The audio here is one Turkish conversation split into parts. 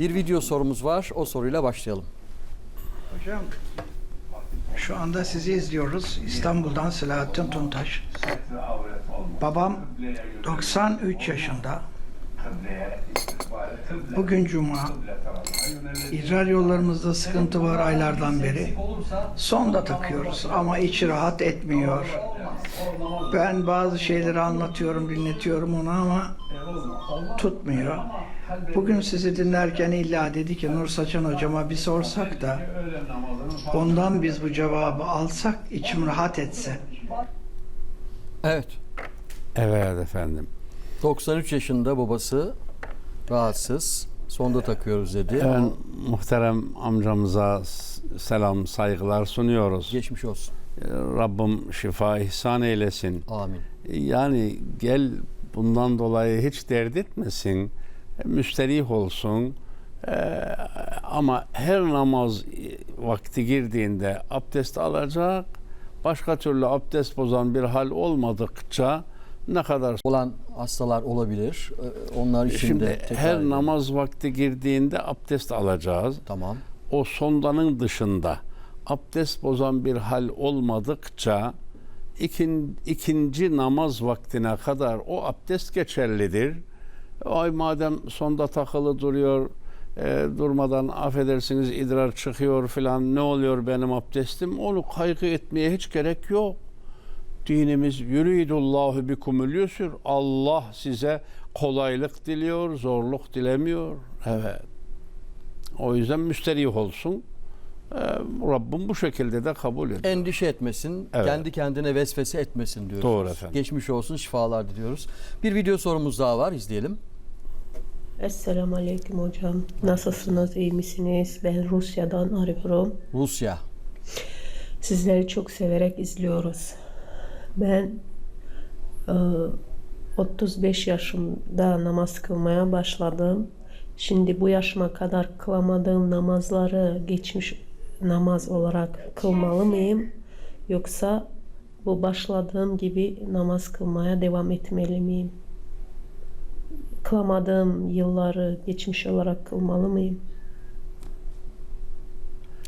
Bir video sorumuz var. O soruyla başlayalım. Hocam şu anda sizi izliyoruz. İstanbul'dan Selahattin Tuntaş. Babam 93 yaşında. Bugün cuma. İdrar yollarımızda sıkıntı var aylardan beri. Sonda takıyoruz ama içi rahat etmiyor. Ben bazı şeyleri anlatıyorum, dinletiyorum ona ama tutmuyor. Bugün sizi dinlerken illa dedi ki Nur Saçan hocama bir sorsak da ondan biz bu cevabı alsak içim rahat etse. Evet. Evet efendim. 93 yaşında babası rahatsız. Sonda takıyoruz dedi. Ben muhterem amcamıza selam, saygılar sunuyoruz. Geçmiş olsun. Ee, Rabbim şifa ihsan eylesin. Amin. Yani gel bundan dolayı hiç dert etmesin. Müsterih olsun. Ee, ama her namaz vakti girdiğinde abdest alacak. Başka türlü abdest bozan bir hal olmadıkça ne kadar Olan hastalar olabilir. Ee, Onlar için Şimdi de tekrar her namaz vakti girdiğinde abdest alacağız. Tamam. O sondanın dışında abdest bozan bir hal olmadıkça ikin, ikinci namaz vaktine kadar o abdest geçerlidir. Ay madem sonda takılı duruyor, e, durmadan affedersiniz idrar çıkıyor filan ne oluyor benim abdestim onu kaygı etmeye hiç gerek yok. Dinimiz yuridullahu bikumul yusur. Allah size kolaylık diliyor, zorluk dilemiyor. Evet. O yüzden müsterih olsun. Ee, Rabbim bu şekilde de kabul ediyor. Endişe etmesin, Evet. kendi kendine vesvese etmesin diyoruz. Doğru efendim. Geçmiş olsun, şifalar diliyoruz. Bir video sorumuz daha var, izleyelim. Esselamu Aleyküm hocam. Nasılsınız? iyi misiniz? Ben Rusya'dan arıyorum. Rusya. Sizleri çok severek izliyoruz. Ben e, 35 yaşımda namaz kılmaya başladım. Şimdi bu yaşıma kadar kılamadığım namazları geçmiş namaz olarak kılmalı mıyım? Yoksa bu başladığım gibi namaz kılmaya devam etmeli miyim? Kılamadığım yılları geçmiş olarak kılmalı mıyım?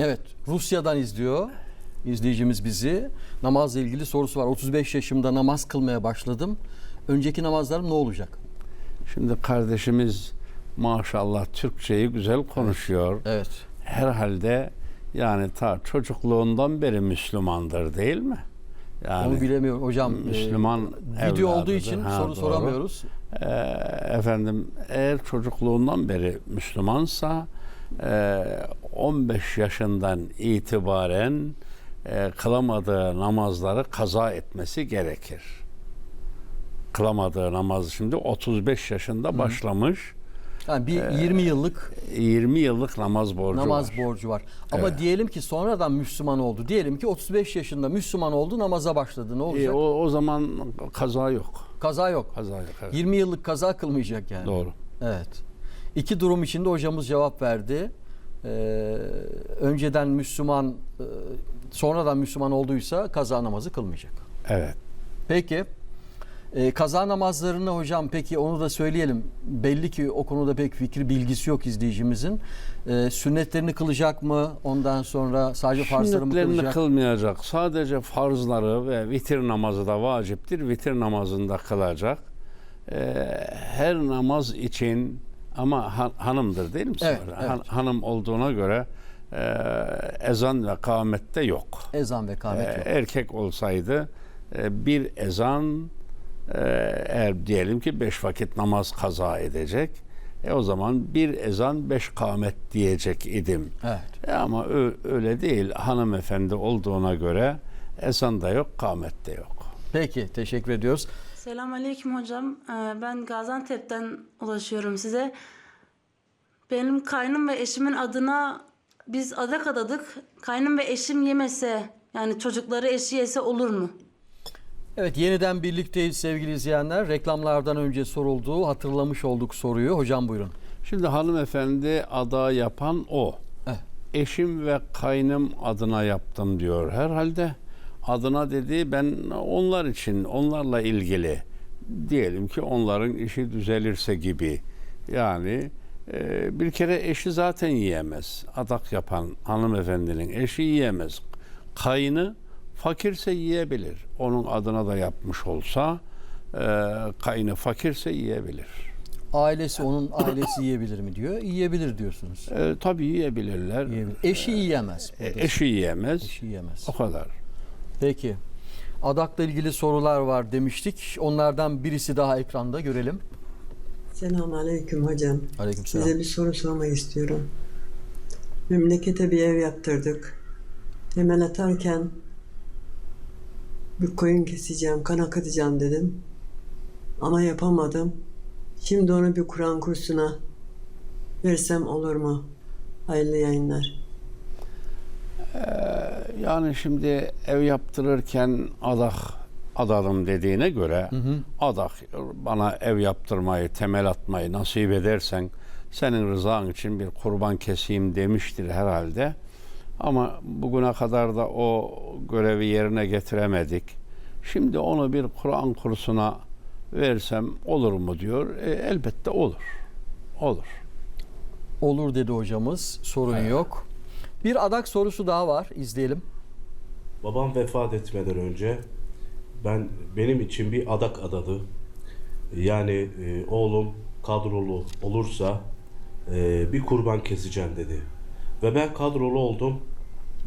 Evet, Rusya'dan izliyor izleyicimiz bizi. Namazla ilgili sorusu var. 35 yaşımda namaz kılmaya başladım. Önceki namazlarım ne olacak? Şimdi kardeşimiz maşallah Türkçeyi güzel konuşuyor. Evet. Herhalde yani ta çocukluğundan beri Müslümandır değil mi? Yani Onu bilemiyorum hocam. Müslüman e, video olduğu için Ha, soru doğru. soramıyoruz. Ee, efendim eğer çocukluğundan beri Müslümansa e, 15 yaşından itibaren e, kılamadığı namazları kaza etmesi gerekir. Kılamadığı namaz şimdi 35 yaşında başlamış. Yani bir 20 yıllık 20 yıllık namaz borcu namaz var. borcu var. Ama diyelim ki sonradan Müslüman oldu. Diyelim ki 35 yaşında Müslüman oldu, namaza başladı. Ne E, olacak? o, o zaman kaza yok. Kaza yok. Kaza yok. evet. 20 yıllık kaza kılmayacak yani. Doğru. Evet. İki durum içinde hocamız cevap verdi. Ee, önceden Müslüman, e, sonradan Müslüman olduysa kaza namazı kılmayacak. Evet. Peki. E, kaza namazlarını hocam peki onu da söyleyelim. Belli ki o konuda pek fikri bilgisi yok izleyicimizin. E, sünnetlerini kılacak mı? Ondan sonra sadece farzları mı Sünnetlerini kılacak? kılmayacak. Sadece farzları ve vitir namazı da vaciptir. Vitir namazında kılacak. Ee, her namaz için ama han- hanımdır değil mi? Evet, evet. Han- hanım olduğuna göre e, ezan ve kâmette yok. Ezan ve kâmet Ee, yok. erkek olsaydı e, bir ezan e, eğer diyelim ki beş vakit namaz kaza edecek. E o zaman bir ezan beş kâmet diyecek idim. Evet. E ama ö- öyle değil. Hanımefendi olduğuna göre ezan da yok, kâmet de yok. Peki teşekkür ediyoruz. Selamünaleyküm hocam. Ee, Ben Gaziantep'ten ulaşıyorum size. Benim kaynım ve eşimin adına biz adak adadık. Kaynım ve eşim yemese yani çocukları eşi yese olur mu? Evet yeniden birlikteyiz sevgili izleyenler. Reklamlardan önce sorulduğu hatırlamış olduk soruyu. Hocam buyurun. Şimdi hanımefendi ada yapan o. Evet. Eşim ve kaynım adına yaptım diyor. Herhalde adına dediği ben onlar için, onlarla ilgili. Diyelim ki onların işi düzelirse gibi. Yani Ee, bir kere eşi zaten yiyemez. Adak yapan hanımefendinin eşi yiyemez. Kayını fakirse yiyebilir. Onun adına da yapmış olsa e, kayını fakirse yiyebilir. Ailesi onun ailesi yiyebilir mi diyor. Yiyebilir diyorsunuz. E, tabii yiyebilirler. Yiyebilir. Eşi yiyemez. E, eşi yiyemez. Eşi yiyemez. O kadar. Peki. Adakla ilgili sorular var demiştik. Onlardan birisi daha ekranda görelim. Selamun Aleyküm hocam. Aleykümselam. Size bir soru sormak istiyorum. Memlekete bir ev yaptırdık. Temel atarken bir koyun keseceğim, kan akıtacağım dedim. Ama yapamadım. Şimdi onu bir Kur'an kursuna versem olur mu? Hayırlı yayınlar. Yani şimdi ev yaptırırken adak adadım dediğine göre adak bana ev yaptırmayı, temel atmayı nasip edersen senin rızan için bir kurban keseyim demiştir herhalde. Ama bugüne kadar da o görevi yerine getiremedik. Şimdi onu bir Kur'an kursuna versem olur mu diyor. E, elbette olur. Olur. Olur dedi hocamız. Sorun yok. Bir adak sorusu daha var. İzleyelim. Babam vefat etmeden önce ben benim için bir adak adadı. Yani e, oğlum kadrolu olursa e, bir kurban keseceğim dedi. Ve ben kadrolu oldum.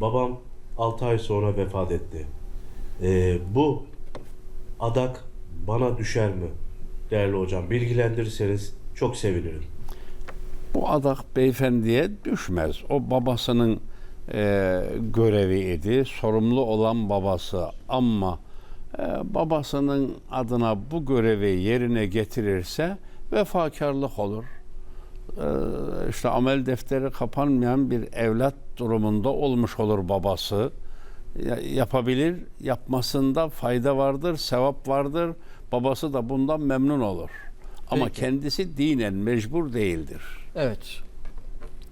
Babam 6 ay sonra vefat etti. E, bu adak bana düşer mi? Değerli hocam bilgilendirirseniz çok sevinirim. Bu adak beyefendiye düşmez. O babasının e, göreviydi. Sorumlu olan babası ama e, babasının adına bu görevi yerine getirirse vefakarlık olur. E, işte amel defteri kapanmayan bir evlat durumunda olmuş olur babası. Ya- yapabilir, yapmasında fayda vardır, sevap vardır. Babası da bundan memnun olur. Ama Peki. kendisi dinen mecbur değildir. Evet.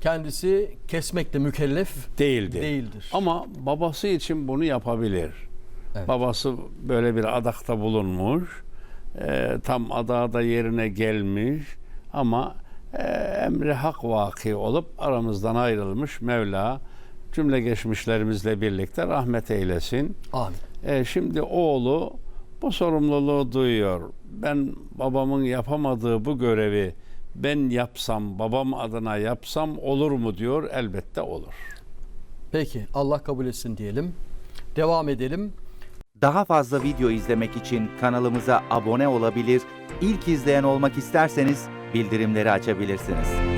Kendisi kesmekle mükellef değildir. değildir. Ama babası için bunu yapabilir. Evet. Babası böyle bir adakta bulunmuş. Ee, tam adağı da yerine gelmiş ama e, emri hak vaki olup aramızdan ayrılmış Mevla cümle geçmişlerimizle birlikte rahmet eylesin. Amin. E, şimdi oğlu bu sorumluluğu duyuyor. Ben babamın yapamadığı bu görevi ben yapsam, babam adına yapsam olur mu diyor. Elbette olur. Peki. Allah kabul etsin diyelim. Devam edelim. Daha fazla video izlemek için kanalımıza abone olabilir, ilk izleyen olmak isterseniz bildirimleri açabilirsiniz.